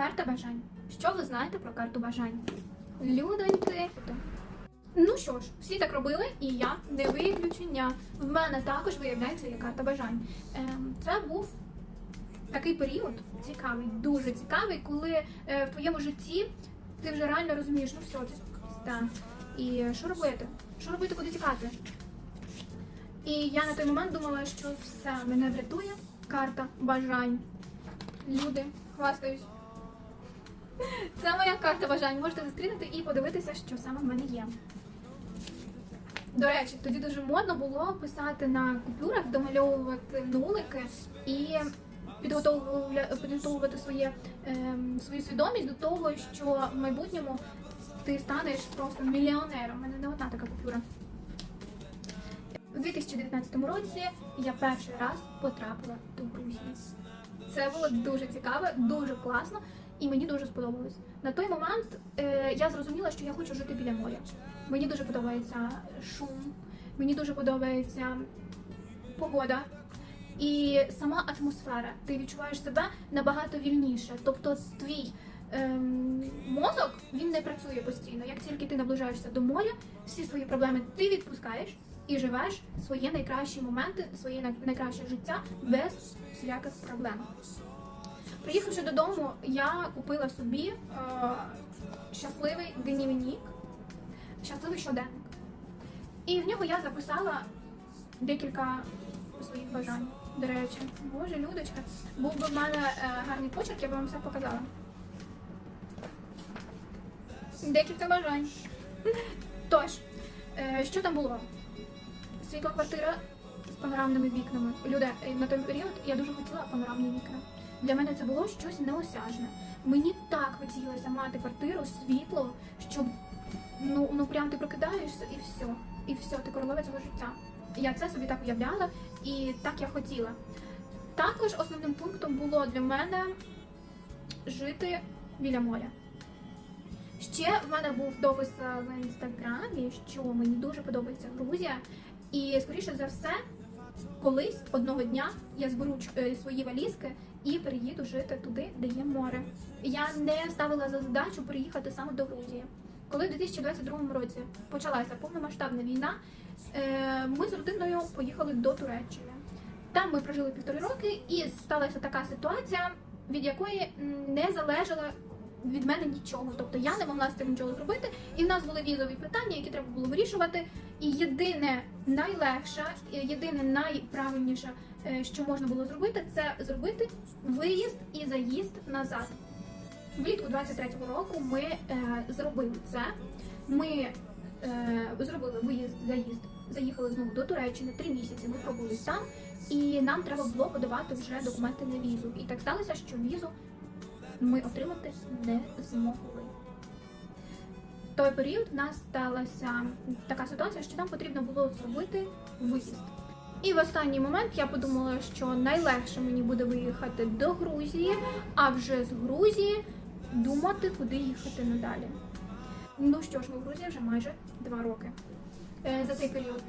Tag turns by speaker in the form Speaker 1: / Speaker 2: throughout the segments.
Speaker 1: Карта бажань. Що ви знаєте про карту бажань? Людоньки. Ну що ж, всі так робили, і я не виключення. В мене також виявляється є карта бажань. Ем, це був такий період цікавий, дуже цікавий, коли е, в твоєму житті ти вже реально розумієш, ну все, це. І що робити? Що робити, куди тікати? І я на той момент думала, що все мене врятує карта бажань. Люди, хвастаюсь. Це моя карта бажань. Можете зустрінути і подивитися, що саме в мене є. До речі, тоді дуже модно було писати на купюрах, домальовувати нулики і підготовлювати своє, ем, свою свідомість до того, що в майбутньому ти станеш просто мільйонером. У мене не одна така купюра. У 2019 році я перший раз потрапила до Грузії. Це було дуже цікаво, дуже класно, і мені дуже сподобалось. На той момент е, я зрозуміла, що я хочу жити біля моря. Мені дуже подобається шум, мені дуже подобається погода і сама атмосфера. Ти відчуваєш себе набагато вільніше. Тобто, твій ем, мозок він не працює постійно. Як тільки ти наближаєшся до моря, всі свої проблеми ти відпускаєш і живеш свої найкращі моменти, своє найкраще життя без всіляких проблем. Приїхавши додому, я купила собі е, щасливий дневник, щасливий щоденник. І в нього я записала декілька своїх бажань. До речі, боже, Людочка, був би в мене е, гарний почерк, я б вам все показала. Декілька бажань. Тож, е, що там було? Світла квартира з панорамними вікнами. Люди, е, на той період я дуже хотіла панорамні вікна. Для мене це було щось неосяжне. Мені так хотілося мати квартиру, світло, щоб ну, ну прям ти прокидаєшся і все. І все, ти королева цього життя. Я це собі так уявляла і так я хотіла. Також основним пунктом було для мене жити біля моря. Ще в мене був допис е, в інстаграмі, що мені дуже подобається Грузія, і скоріше за все, колись одного дня я зберу е, свої валізки і переїду жити туди, де є море. Я не ставила за задачу приїхати саме до Грузії. Коли в 2022 році почалася повномасштабна війна, е, ми з родиною поїхали до Туреччини. Там ми прожили півтори роки, і сталася така ситуація, від якої не залежало від мене нічого. Тобто я не могла з цим нічого зробити, і в нас були візові питання, які треба було вирішувати. І єдине найлегше, єдине найправильніше, е, що можна було зробити, це зробити виїзд і заїзд назад. Влітку 23-го року ми е, зробили це. Ми е, зробили виїзд, заїзд, заїхали знову до Туреччини. Три місяці ми пробули там, і нам треба було подавати вже документи на візу. І так сталося, що візу ми отримати не змогли. В той період в нас сталася така ситуація, що нам потрібно було зробити виїзд. І в останній момент я подумала, що найлегше мені буде виїхати до Грузії, а вже з Грузії думати, куди їхати надалі. Ну що ж, ми в Грузії вже майже два роки. Е, За цей період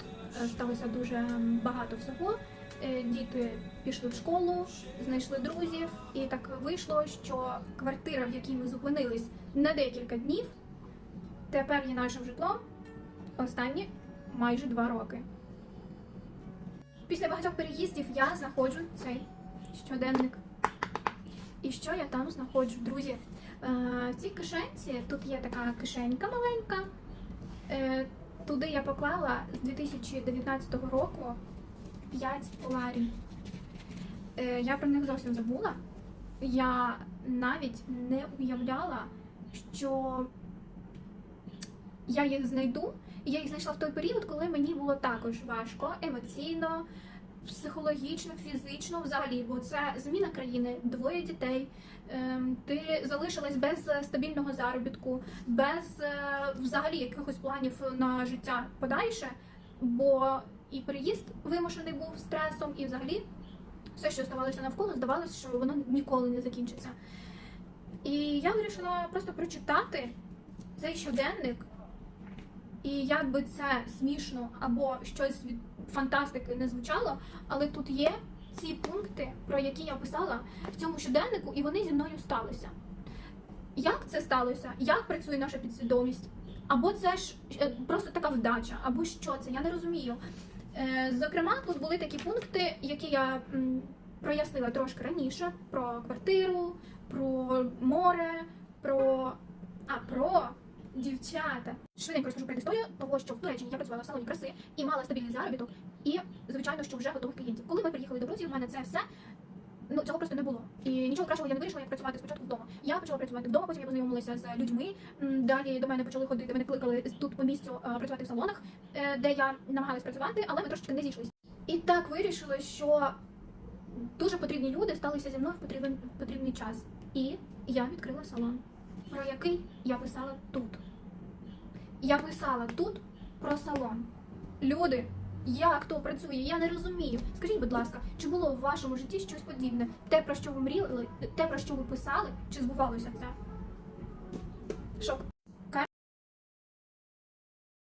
Speaker 1: е, сталося дуже багато всього. Е, Діти пішли в школу, знайшли друзів, і так вийшло, що квартира, в якій ми зупинились на декілька днів, тепер є нашим житлом останні майже два роки. Після багатьох переїздів я знаходжу цей щоденник. І що я там знаходжу, друзі? Е, В цій кишенці тут є така кишенька маленька. Е, Туди я поклала з 2019 року 5 ларів. Е, Я про них зовсім забула. Я навіть не уявляла, що я їх знайду. І я їх знайшла в той період, коли мені було також важко емоційно, психологічно, фізично взагалі, бо це зміна країни, двоє дітей. ем, Ти залишилась без стабільного заробітку, без е, взагалі якихось планів на життя подальше, бо і переїзд вимушений був стресом, і взагалі все, що ставалося навколо, здавалося, що воно ніколи не закінчиться. І я вирішила просто прочитати цей щоденник. І як би це смішно або щось від фантастики не звучало, але тут є ці пункти, про які я писала в цьому щоденнику, і вони зі мною сталися. як це сталося, як працює наша підсвідомість. Або це ж е, просто така вдача, або що це, я не розумію. Е, Зокрема, тут були такі пункти, які я прояснила трошки раніше: про квартиру, про море, про. А, про дівчата. Швиденько розкажу про історію того, що в Туреччині я працювала в салоні краси і мала стабільний заробіток, і звичайно, що вже готових клієнтів. Коли ми приїхали до Грузії, в мене це все. Ну, цього просто не було. І нічого кращого я не вирішила, як працювати спочатку вдома. Я почала працювати вдома, потім я познайомилася з людьми. Далі до мене почали ходити, мене кликали тут по місцю працювати в салонах, е, де я намагалась працювати, але ми трошечки не зійшлися. І так вирішили, що дуже потрібні люди сталися зі мною в потрібен, потрібний час. І я відкрила салон, про який я писала тут. Я писала тут про салон. Люди, як то працює, я не розумію. Скажіть, будь ласка, чи було в вашому житті щось подібне? Те, про що ви мріяли, те, про що ви писали, чи збувалося це? Шок.